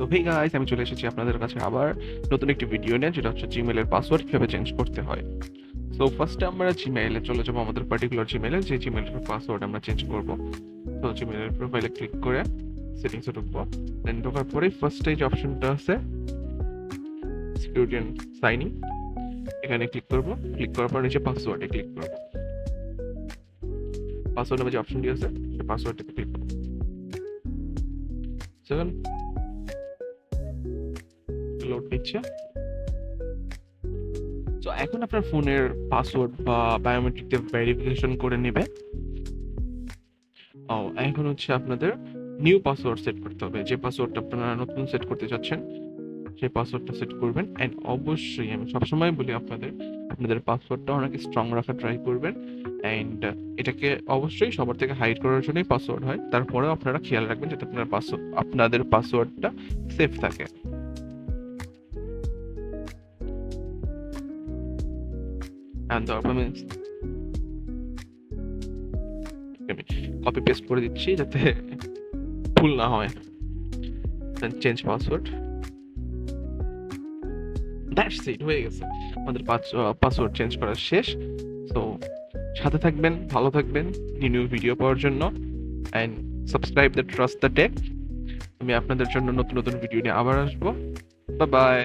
তো hey guys আমি চলে এসেছি আপনাদের কাছে আবার নতুন একটি ভিডিও নিয়ে, যেটা হচ্ছে জিমেলের পাসওয়ার্ড কীভাবে চেঞ্জ করতে হয়। সো ফার্স্টে আমরা জিমেইলে চলে যাব আমাদের পার্টিকুলার জিমেইলে যে জিমেইলের পাসওয়ার্ড আমরা চেঞ্জ করব। তো জিমেইলের প্রোফাইলে ক্লিক করে সেটিংসে ঢুকবো। দেন ঢোকার পরে ফার্স্টে যে অপশনটা আছে সিকিউরিটি অ্যান্ড সাইনিং এখানে ক্লিক করব ক্লিক করার পর নিচে পাসওয়ার্ডে ক্লিক করব। পাসওয়ার্ড নামে যে অপশনটি আছে, সেই পাসওয়ার্ডটাতে ক্লিক করব। লোড নিচ্ছে। তো এখন আপনার ফোনের পাসওয়ার্ড বা বায়োমেট্রিক দিয়ে ভেরিফিকেশন করে নেবে। ও এখন হচ্ছে আপনাদের নিউ পাসওয়ার্ড সেট করতে হবে। যে পাসওয়ার্ডটা আপনারা নতুন সেট করতে চাচ্ছেন, সেই পাসওয়ার্ডটা সেট করবেন। অ্যান্ড অবশ্যই আমি সবসময় বলি আপনাদের আপনাদের পাসওয়ার্ডটা অনেক স্ট্রং রাখা ট্রাই করবেন। অ্যান্ড এটাকে অবশ্যই সবার থেকে হাইড করার জন্যই পাসওয়ার্ড হয়। তারপরেও আপনারা খেয়াল রাখবেন যাতে আপনার পাসওয়ার্ড আপনাদের পাসওয়ার্ডটা সেফ থাকে। অ্যান্ড তারপর আমি আমি কপি পেস্ট করে দিচ্ছি যাতে ভুল না হয়। চেঞ্জ পাসওয়ার্ড দ্যাটস ইট হয়ে গেছে। আমাদের পাসওয়ার্ড চেঞ্জ করা শেষ। সো সাথে থাকবেন, ভালো থাকবেন নিউ নিউ ভিডিও পাওয়ার জন্য। And subscribe the trust the tech আমি আপনাদের জন্য নতুন নতুন ভিডিও নিয়ে আবার আসব। Bye bye